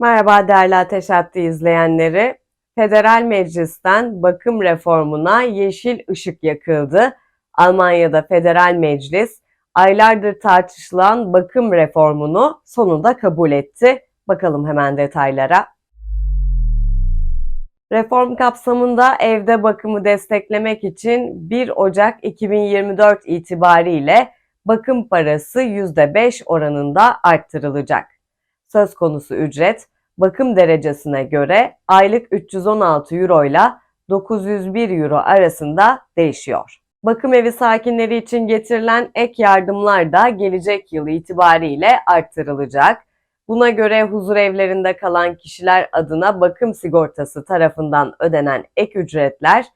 Merhaba değerli Ateş Hattı izleyenleri. Federal Meclis'ten bakım reformuna yeşil ışık yakıldı. Almanya'da Federal Meclis aylardır tartışılan bakım reformunu sonunda kabul etti. Bakalım hemen detaylara. Reform kapsamında evde bakımı desteklemek için 1 Ocak 2024 itibariyle bakım parası %5 oranında arttırılacak. Söz konusu ücret bakım derecesine göre aylık 316 euro ile 901 euro arasında değişiyor. Bakım evi sakinleri için getirilen ek yardımlar da gelecek yıl itibariyle arttırılacak. Buna göre huzur evlerinde kalan kişiler adına bakım sigortası tarafından ödenen ek ücretler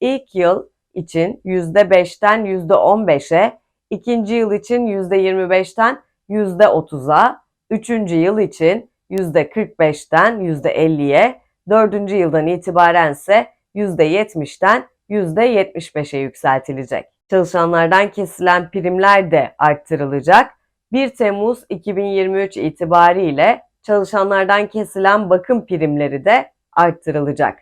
ilk yıl için %5'ten %15'e, ikinci yıl için %25'ten %30'a, üçüncü yıl için %45'ten %50'ye, dördüncü yıldan itibaren ise %70'ten %75'e yükseltilecek. Çalışanlardan kesilen primler de arttırılacak. 1 Temmuz 2023 itibariyle çalışanlardan kesilen bakım primleri de arttırılacak.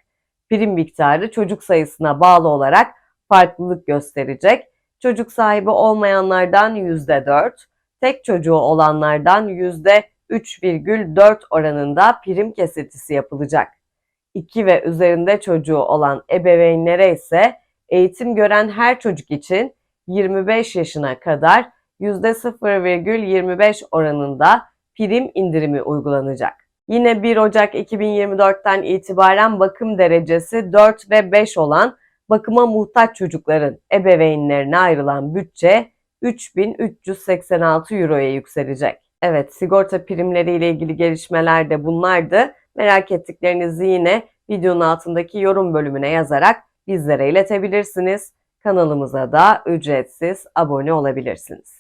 Prim miktarı çocuk sayısına bağlı olarak farklılık gösterecek. Çocuk sahibi olmayanlardan %4, tek çocuğu olanlardan %3,4 oranında prim kesintisi yapılacak. 2 ve üzerinde çocuğu olan ebeveynlere ise eğitim gören her çocuk için 25 yaşına kadar %0,25 oranında prim indirimi uygulanacak. Yine 1 Ocak 2024'ten itibaren bakım derecesi 4 ve 5 olan bakıma muhtaç çocukların ebeveynlerine ayrılan bütçe 3386 euroya yükselecek. Evet, sigorta primleriyle ilgili gelişmeler de bunlardı. Merak ettiklerinizi yine videonun altındaki yorum bölümüne yazarak bizlere iletebilirsiniz. Kanalımıza da ücretsiz abone olabilirsiniz.